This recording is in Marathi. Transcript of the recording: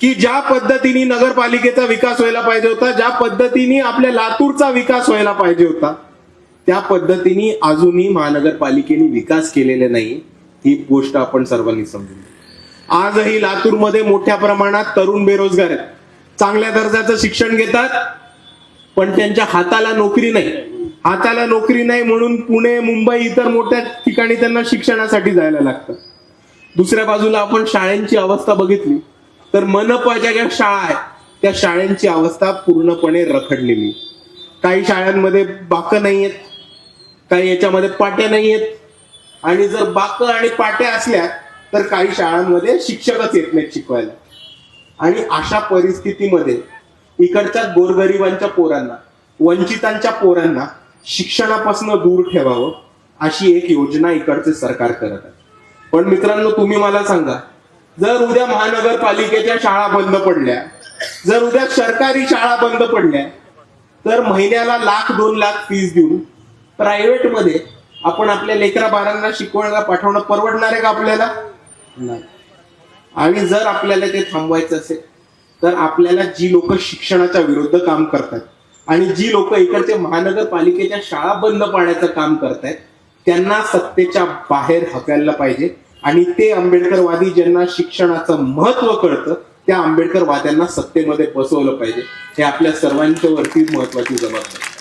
की ज्या पद्धतीने नगरपालिकेचा विकास व्हायला पाहिजे होता ज्या पद्धतीने आपल्या लातूरचा विकास व्हायला पाहिजे होता त्या पद्धतीने अजूनही महानगरपालिकेने विकास केलेले नाही ही गोष्ट आपण सर्वांनी समजून आजही लातूरमध्ये मोठ्या प्रमाणात तरुण बेरोजगार आहेत. चांगल्या दर्जाचं शिक्षण घेतात पण त्यांच्या हाताला नोकरी नाही. हाताला नोकरी नाही म्हणून पुणे मुंबई इतर मोठ्या ठिकाणी त्यांना शिक्षणासाठी जायला लागतं. दुसऱ्या बाजूला आपण शाळेंची अवस्था बघितली. तर मनपाच्या ज्या शाळा आहेत त्या शाळांची अवस्था पूर्णपणे रखडलेली. काही शाळांमध्ये बाकं नाही आहेत काही याच्यामध्ये पाट्या नाही आहेत आणि जर बाकं आणि पाट्या असल्या तर काही शाळांमध्ये शिक्षकच येत नाहीत शिकवायला. आणि अशा परिस्थितीमध्ये इकडच्या गोरगरिबांच्या पोरांना वंचितांच्या पोरांना शिक्षणापासून दूर ठेवावं अशी एक योजना इकडचे सरकार करत आहे. पण मित्रांनो तुम्ही मला सांगा जर उद्या महानगरपालिकेच्या शाळा बंद पडल्या जर उद्या सरकारी शाळा बंद पडल्या तर महिन्याला लाख दोन लाख फीस देऊन प्रायव्हेटमध्ये आपण आपल्या लेकरा बारांना शिकवायला पाठवणं परवडणार आहे का आपल्याला? नाही. आणि जर आपल्याला ते थांबवायचं असेल तर आपल्याला जी लोक शिक्षणाच्या विरुद्ध काम करतात आणि जी लोक इकडचे महानगरपालिकेच्या शाळा बंद पाडण्याचं काम करतायत त्यांना सत्तेच्या बाहेर हकायला पाहिजे. आणि ते आंबेडकरवादी ज्यांना शिक्षणाचं महत्त्व कळतं त्या आंबेडकरवाद्यांना सत्तेमध्ये बसवलं पाहिजे हे आपल्या सर्वांच्या वरती महत्वाची जबाबदारी आहे.